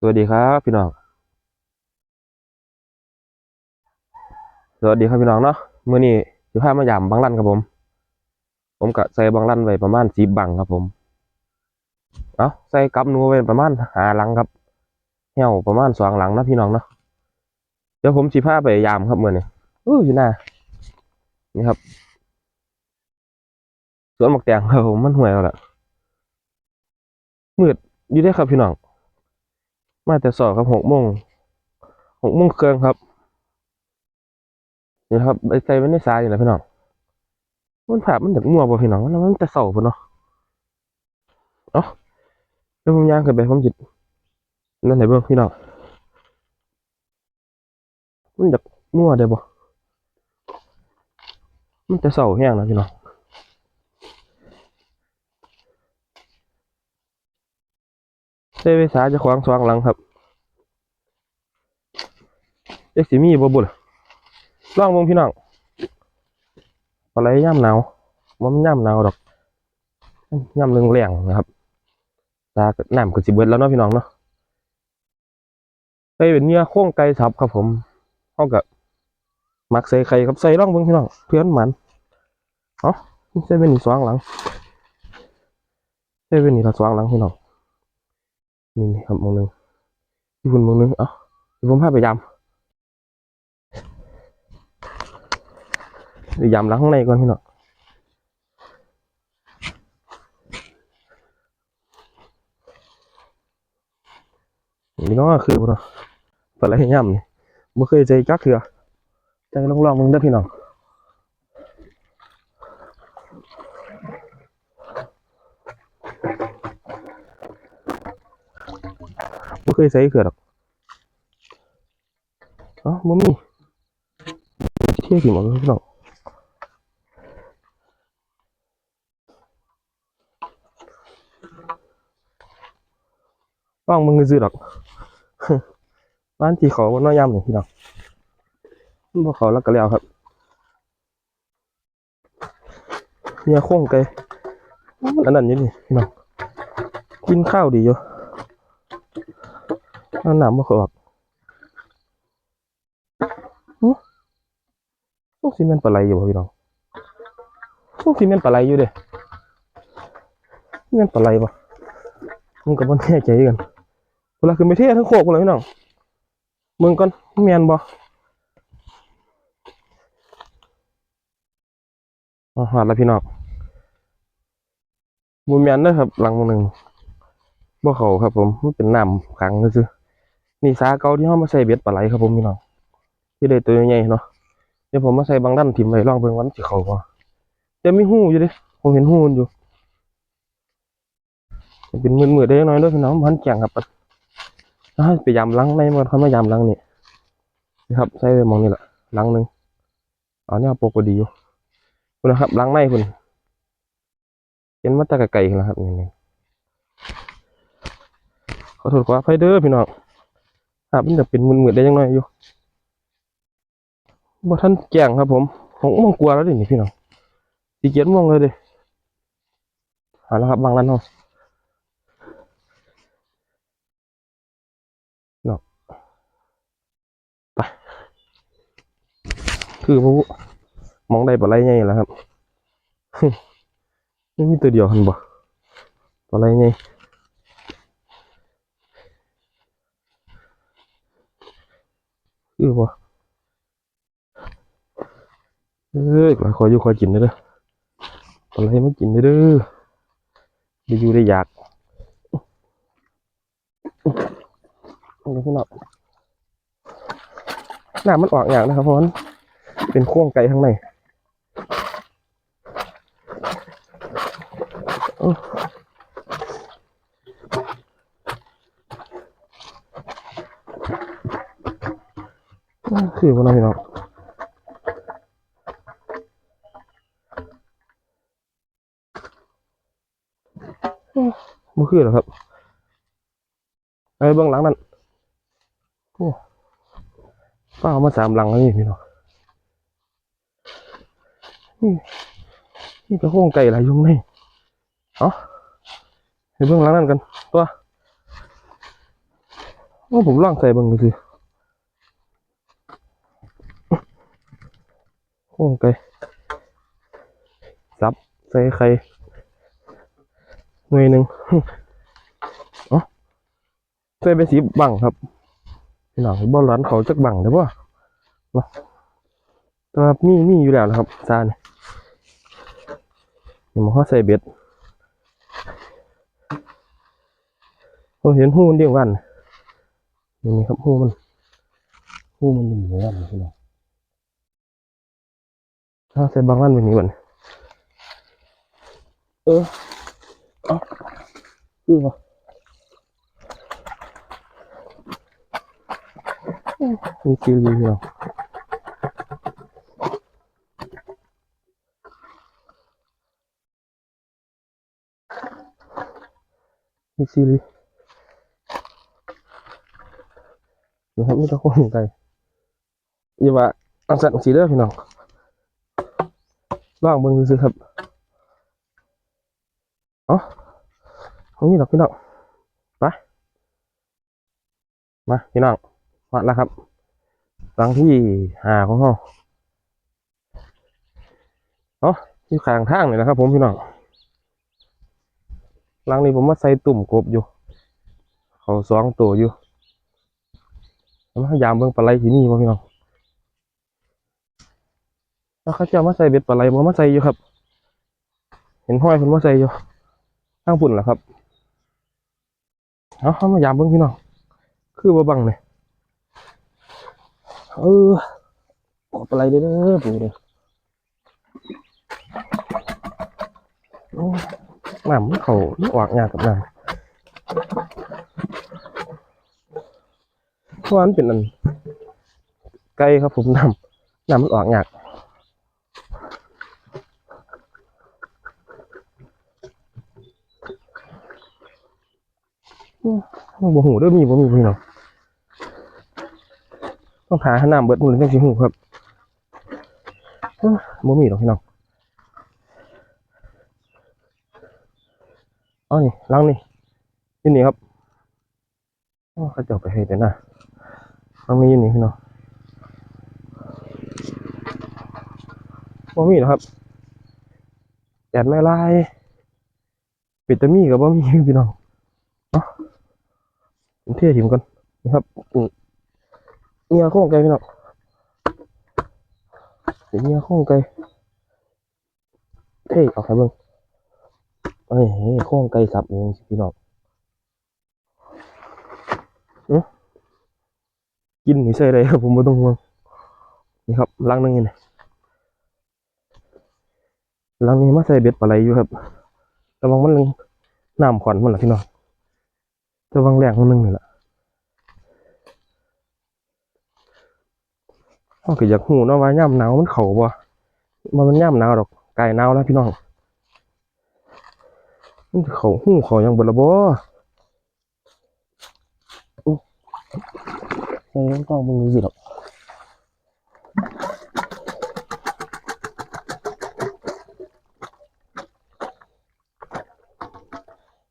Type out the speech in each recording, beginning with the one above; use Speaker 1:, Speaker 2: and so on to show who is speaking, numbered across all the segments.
Speaker 1: สวัสดีครับพี่น้อง สวัสดีครับพี่น้องเนาะเมื้อนี้สิพามายามบางรันครับผม ผมก็ใส่บางรันไว้ประมาณ10บังครับผม เอาใส่กับหนูไว้ประมาณหาหลังครับเหี่ยวประมาณสองหลังนะพี่น้องเนาะ เดี๋ยวผมสิพาไปยามครับเมื้อนี้อู้อยู่หน้า นี่ครับ สวนหมกแตงครับผมมันห่วยแล้วล่ะมืดอยู่ได้ครับพี่น้อง มาแต่สอบครับหกโมงหกโมงเครื่องครับนี่ครับไปใส่ไว้สายอยู่นะพี่น้องมันผ่ามันแบบงัวบ่พี่น้องมันมันแต่เสาพุ่นเนาะเอ้าเดี๋ยวผมย่างขึ้นไปผมจิตนั่นไหนเบิ่งพี่น้องมันแบบงัวได้บ่มันแต่เสาแห้งนะพี่น้อง ใส่ไว้สาจะขวางสว่างหลังครับเอ็กซิมีบ่บุล่องเบิ่งพี่น้องปลาไหลย่ำหนาวมันย่ำหนาวดอกย่ำเรื่องแรงนะครับตาก็น้ำก็สิเบิดแล้วเนาะพี่น้องเนาะไปเป็นเนื้อโค้งไก่สับครับผมเฮาก็มักใส่ไข่ครับใส่ลองเบิ่งพี่น้องเพื่อนมันเอ้าใส่เป็นนี่สว่างหลังใส่เป็นนี่ละสว่างหลังพี่น้อง นี่นี่ครับมองหนึงที่คุณมองหนึงเอ้าเดี๋ยวผมพาไปยามเดี๋ยวยำล้างข้างในก่อนพี่น้องนี่ก็คือบ่เนาะปลาไหลย่ำนี่บ่เคยใจจักเถื่อใจลองลองๆมึงเด้อพี่น้อง เคยใส่เถื่อดอกเอ๋อบ่มีเที่ยวกี่หมดเลยพี่น้องว่างมึงซื้อดอกบ้านที่เขาว่าน้อยย่ำนี่พี่น้องมันบ่เขาล้วก็แล้วครับเนี่ยโค้งไกลมันอันนั้นอยู่นี่พี่น้องกินข้าวดีอยู่ น้ำหนามบ่เขาออกหึต้องซีเมนต์ปลาไหลอยู่บ่พี่น้องต้องซีเมนต์ปลาไหลอยู่เด้ซีเมนต์ปลาไหลบ่มันก็บ่แน่ใจกันเวลาขึ้นไปเที่ยวทั้งโคกเลยพี่น้องมืองก่อนแมนบ่อ๋อหอดแล้วพี่น้องบ่แมนเด้อครับหลังหนึ่งบ่เขาครับผมมันเป็นน้ำขังซื่อ นี่สาเก่าที่เฮามาใส่เบ็ดปลาไหลครับผมพี่น้องที่ได้ตัวใหญ่เนาะเดี๋ยวผมมาใส่บางด้านถิ่มไว้ลองเบิ่งวันสิเขาบ่แต่มีหูอยู่ด้ผมเห็นหูอยู่เป็นมืดๆได้น้อยด้วยพี่น้องมันแจงครับถ้าไปยำลังในมันเขามายำลังนี่นะครับใส่ไปมองนี่แหละลังหนึ่งอ๋อเนี่ยปกดีอยู่คุณนะครับลังในคุณเห็นมาแตะไกลๆนะครับนี่นี่ขอโทษขออภัยเด้อพี่น้อง ครับมันจะเป็นมืดๆได้ยังน้อยอยู่บ่ท่านแจ้งครับ ผมผมมองกลัวแล้วดินี่พี่น้องสีเกียรมองเลยเดิหาแล้วครับบางร้านเนาะคือพวกมองได้ปลาไหลใหญ่แล้วครับไม่มีตัวเดียวหันบ่ปลาไหลให คือบ่เอ้ยปลาคอยอยู่คอยกินเด้อปลาไหลมากินเด้อได้อยู่ได้อยากเดี๋ยวพี่น้องน้ำมันออกอย่างนะครับเพราะมันเป็นโค้งไก่ข้างในเอ้า คือพวกน้องพี่น้องบ่คือหรอครับไอ้เบื้องหลังนั่นโอ้ป้าเอามาสามหลังแล้วนี่พี่น้องนี่ก็โค้งไก่หลายยุงนี่เอาไปเบื้องหลังนั่นกันตัวโอ้ผมลองใส่เบิ่งดูสิ โอ้ไก่ซับใส่ไข่หน่วยหนึ่งเอ๋อใส่ไปสีบังครับพี่น้องบ่ร้านเขาจักบังได้ป่ะนะแต่ว่ามีมีอยู่แล้วนะครับซาเนี่ยเดี๋ยวมาเขาใส่เบ็ดเราเห็นหูมันเดียวกันนี่นี่ครับหูมันหูมันอยู่เหมือนกันพี่น้อง ถ้าใส่บางวันแบบนี้ก่อนเออเอาคือวะมีคิวอยู่ พี่น้องมีซีรีนะครับไม่ต้องซื้อพี่น้องลองเบิ่งดูสิครับเอ๋อตรงนี้หรอกพี่น้องไปมาพี่น้องมาแล้วครับหลังที่หาของเราเอ๋อที่ข้างทางเลยนะครับ ผมพี่น้องหลังนี้ผมมาใส่ตุ่มกบอยู่ เขาสองตัวอยู่แล้วยายามเบิ่งปลาไหลที่นี่บ่พี่น้อง แล้วเขาจะมาใส่เบ็ดปลาไหลบ่มาใส่อยู่ครับ เห็นห้อยเพิ่นมาใส่อยู่ข้างปุ่นแหละครับเอาเขามายามเบิ่งพี่น้องคือบ่บังเลยเออปลาไหลเด้อปูเด้อโอ้น้ำมันเขาออกยากับน้ำเพราะว่ามันเป็นอันไกลครับผมน้ำน้ำมันออกยากอืม บ่หูเด้อมีบ่มีพี่น้องต้องหาหน้ำเบิดมือจังสิหูครับบ่มีหรอกพี่น้องเอานี่ลังนี่นี่นี่ครับเขาจ้าไปเฮ็ดเดี๋ยวนะลังนี้ยู่นี่พี่น้องบ่มีหรอกครับแดดไม่ไล่ปิดตะมีกับบ่มีพี่น้อง ผมเที่ยถิ่มก่อนนี่ครับเงียโค้งไกลพี่น้องเดี๋ยวเงียโค้งไกลเท่เอาใครเบิ่งเอ้ยโค้งไกลสับเองพี่น้องกินนี่ใส่ได้ครับผมบ่ต้องห่วงนี่ครับลังนึงนี่หลังนี้มาใส่เบ็ดปลาไหลอยู่ครับแต่บางมันน้ำขวัญมันละพี่น้อง แต่บางแรงมันนึงนี่แหละเขาก็อยากหูเนาะว่าย่ำหนาวมันเข่าบ่มันมันย่ำหนาวดอกไก่หนาวแล้วพี่น้องมันสิเขาหูเขายังเบิดละบ่อุ๊ยใส่ต้องต้องมึงรู้สิหรอก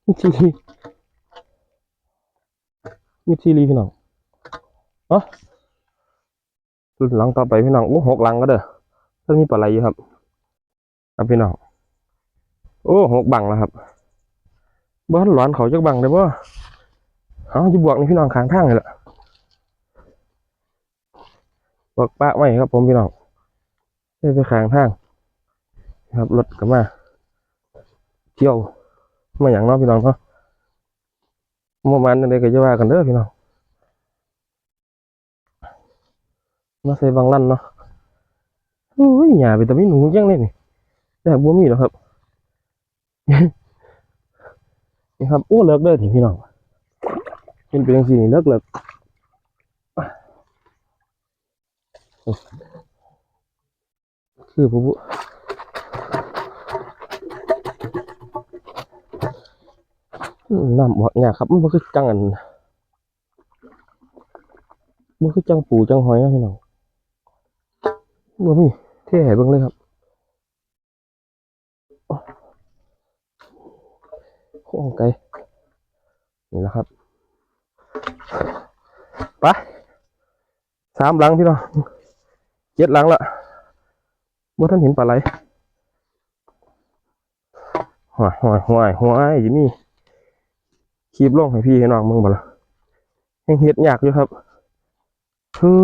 Speaker 1: มิดซีรี มิดซีรีพี่น้องเอ๋อหลังต่อไปพี่น้องโอ้หกหลังก็เด้อเพิ่งมีปลาไหลอยู่ครับครับพี่น้องโอ้หกบังแล้วครับบ้านหลานเขาจักบังได้บ่เอาจะบวกนี่พี่น้องข้างทางเลยล่ะบวกปะไว้ครับ ผมพี่น้องได้ไปข้างทางครับรถกลับมา เที่ยวมาอย่างน้อพี่น้องเนาะ ประมาณนั้นเลยก็จะว่ากันเด้อพี่น้องมาใส่บางลั่นเนาะโอ้ยหยาไปแต่ไม่หนูยังเลยนี่แต่บัวมีหรอครับนี่ครับอ้วเลิกเด้อทีพี่น้องเป็นเป็นสีเลิกเลิกคือผู้บุอืม น้ำบ่เนี่ยครับมันบ่คือจังอันบ่คือจังปูจังหอยนะพี่น้องบ่มีเท่ให้เบิ่งเลยครับโอ้ไกลนี่แหละครับไปสามหลังพี่น้องเจ็ดหลังละบ่ท่านเห็นปลาไหลห่วยห่วยห่วยห่วยจิมี่ คลิปลงให้พี่ให้น้องมึงบ่ละยังเฮ็ดยากอยู่ครับ คือ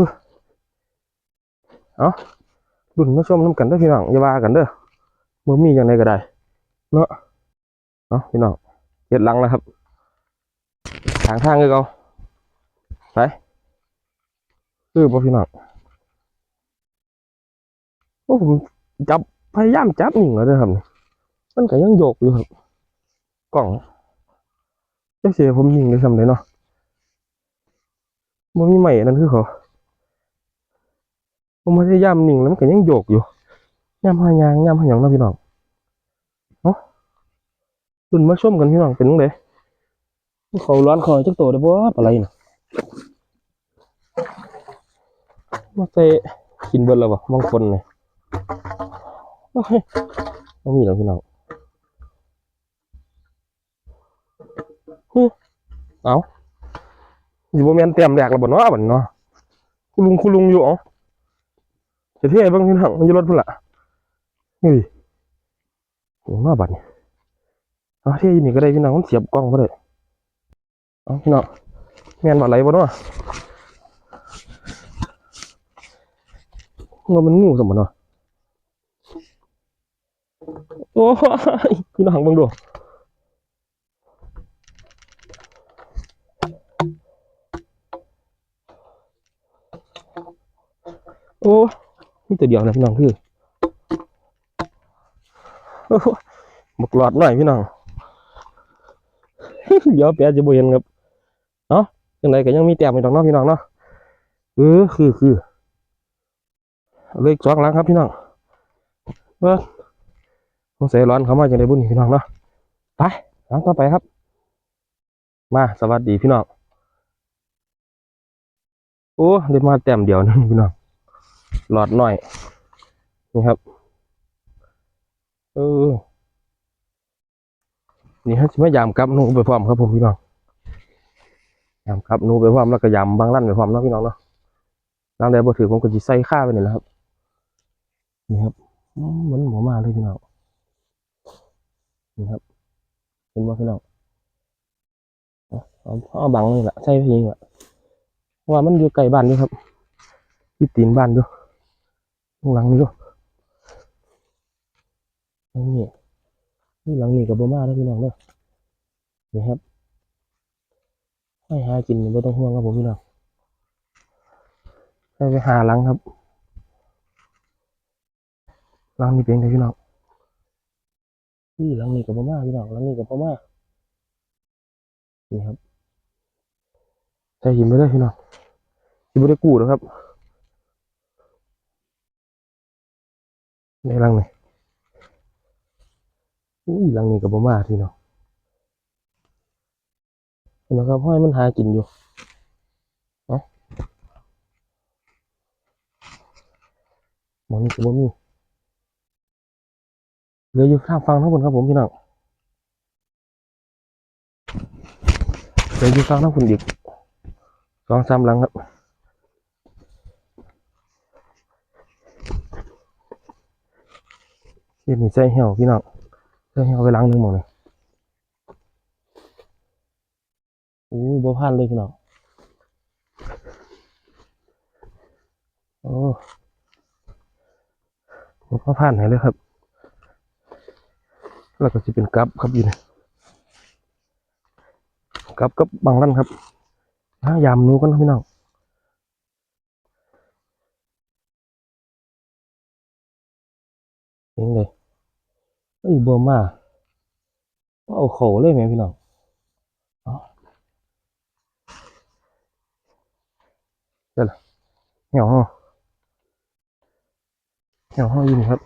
Speaker 1: เอารุ่นมาชมน้ำกันเด้อพี่น้องอย่าว่ากันเด้อบ่มีอย่างไรก็ได้ เนาะเอาพี่น้องเจ็ดหลังแล้วครับทางทางคือเก่าไปคือบ่พี่น้องโอ้ผมจับพยายามจับหนิ่งแล้วเด้อครับ มันก็ยังโยกอยู่ครับกล่อง จักเสียผมนิ่งได้ซำไดเนาะบ่มีใหม่นั่นคือเขาผมพยายามนิ่งแล้วมันก็ยังโยกอยู่ย่ำหายางย่ำหายังนะพี่น้องเนาะตุนมาชมกันพี่น้องเป็นจั่งไดเขาร้อนคอจักโตได้บ่อะไรน่ะมาใส่กินเบิดแล้วบ่บางคนนี่โอ้ยบ่มีแล้วพี่น้อง ฮึเอาสิบ่แม่นเตรียมแดกแล้วบ่เนาะบัดนี้เนาะคุณลุงคุณลุงอยู่อ๋อจะเท่เบิ่งพี่น้องมันอยู่รถพุ่นล่ะนี่โอ้มาบัดนี้เอาเท่อยู่นี่ก็ได้พี่น้องมันเสียบกล้องก็ได้เอาพี่น้องแม่นบ่ไหลบ่เนาะเงามันงูสมบัติเนาะโอ้ยพี่น้องเบิ่งดู โอ้มีตัวเดียวนะพี่น้องคือบักหลอดหน่อยพี่น้องเดี๋ยวแปะจะบ่เห็นครับเนาะจังไดก็ยังมีแต้มอยู่ดอกเนาะพี่น้องเนาะเออคือคือเลขสองหลังครับพี่น้องเบิ่งสงเสัยร้อนเขามาจังไดบุญพี่น้องเนาะไปหลังต่อไปครับ มาสวัสดีพี่น้องโอ้ได้มาแต้มเดียวนึงพี่น้อง หลอดหน่อย นี่ครับเออนี่ฮะสิมยามกับหนูไปพร้อมครับผมพี่น้องยามกับหนูไปพร้อมแล้วก็ยามบางลั่นไปพร้อมเนาะพี่น้องเนาะน้ำแดงบ่ถือผมก็สิใส่ข้าไปนี่แหละครับ นี่ครับมเหมือนหมูมาเลยพี่น้องนี่ครับเห็นบ่พี่น้องเอาเอาบังนี่แหละใส่พีนี่ละว่ามันอยู่ไกลบ้านด้วยครับที่ตีนบ้านด้วย ข้างหลังนี่ด้วยนี่นี่หลังนี้กับบ่มาแล้วพี่น้องเด้อนี่ครับให้หากินนี่บ่ต้องห่วงครับผมพี่น้องไปไปหาหลังครับหลังนี้เป็นไงพี่น้องนี่หลังนี้กับบ่มาพี่น้องหลังนี้กับบ่มานี่ครับใส่หินไปเลยพี่น้องที่บ่ได้กู้หรอกครับ ในหลังนี่อุ้ยหลังนี้กับบ่มาพี่น้องเห็นไหมครับห้อยมันหากินอยู่เอ้าหมองนี้กับบ่มีเหลืออยู่ข้างฟังทั้งบนครับผมพี่น้องเหลืออยู่ข้างทั้งคุณอีกสองสามหลังครับ เฮ็ดนี่ใส่เหี่ยวพี่น้องเรื่องให้เขาไปล้างหนึ่งหมดเลยโอ้ยบ่พลาดเลยพี่น้องโอ้บ่พลาดไหนเลยครับ แล้วก็จะเป็นกับครับอยู่นี่กับกับบางนั่นครับหายามนูกันพี่น้อง เองเลยเอ้ยบ่มาเอาเขาเลยไหมพี่น้องเอาเดี๋ยวล่เหี่ยวห่อเหี่ยวห่อยินครับ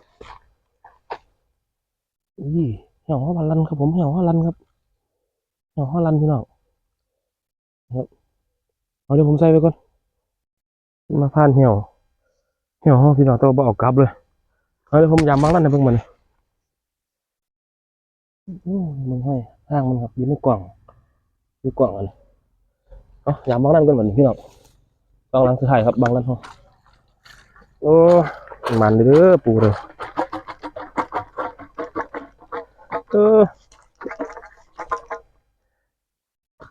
Speaker 1: อุ้ยเหี่ยวห่อพันลันครับผมเหี่ยวห่อลันครับเหี่ยวห่อลันพี่น้องครับเอาเดี๋ยวผมใส่ไปก่อนมาผ่านเหี่ยวเหี่ยวห่อพี่น้องตัวบ่เอากลับเลย เอาเดี๋ยวผมยำบางลันให้เพิ่งมันมมึงให้ห้างมันครับอยู่ในกล่องอยู่กล่องอันนี้เอายำบางลันกันเหมือนพี่น้องบางหลังสุดท้ายครับบางหลังพอโอ้มันเด้อปูเลยเออ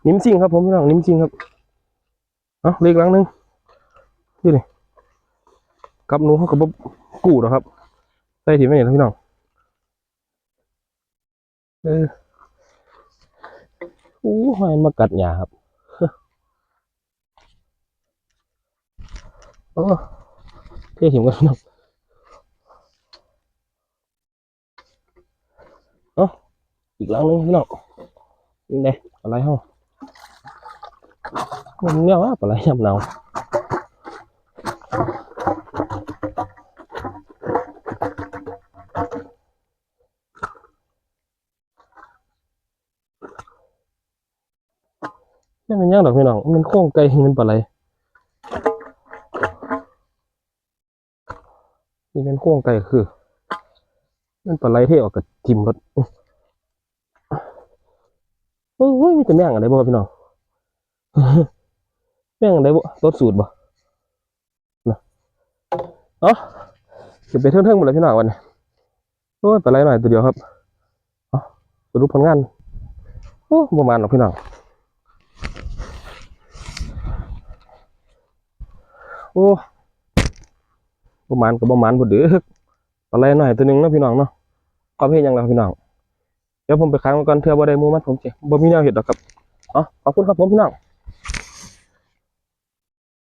Speaker 1: นิ่มจริงครับผมพี่น้องนิ่มจริงครับเอาเล็กหลังหนึงนี่นี่กับหนูเขากับกูหรอครับ ใส่ถิ่นไม่เห็นพี่น้องเอออู้หอยมากัดหยาครับโอ้เท่ถิ่มกันพี่น้องเอ้าอีกหลังหนึงพี่น้องยังไงอะไรห้องมันเนี่ยว่าอะไรยำหนา นี่มันย่งดอกพี่น้อง มันโค้งไกลมันปลาไหลนี่เป็นโค้งไกลคือ มันปลาไหลที่ออกกับทิมรถโอ้ยมีแต่แม่งอะไรบ่พี่น้องแม่งอะไรบ่รถสูตรบ่นะเอ้าเก็บไปเทิงๆหมดเลยพี่น้องวันนี้โอ้ยปลาไหลหน่อยตัวเดียวครับอ้าสรุปผลงาน โอ้ประมาณหรอกพี่น้อง โอ้ประมาณกับประมาณบุดเดือปลาไหลหน่อยตัวหนึงเนาะพี่น้องเนาะความเห็นยังไงพี่น้องเดี๋ยวผมไปค้างก่อนเทื่อบ่ได้มูมันผมเจ๊บ่มีแนวเห็ดดอกครับอ๋อขอบคุณครับผมพี่น้อง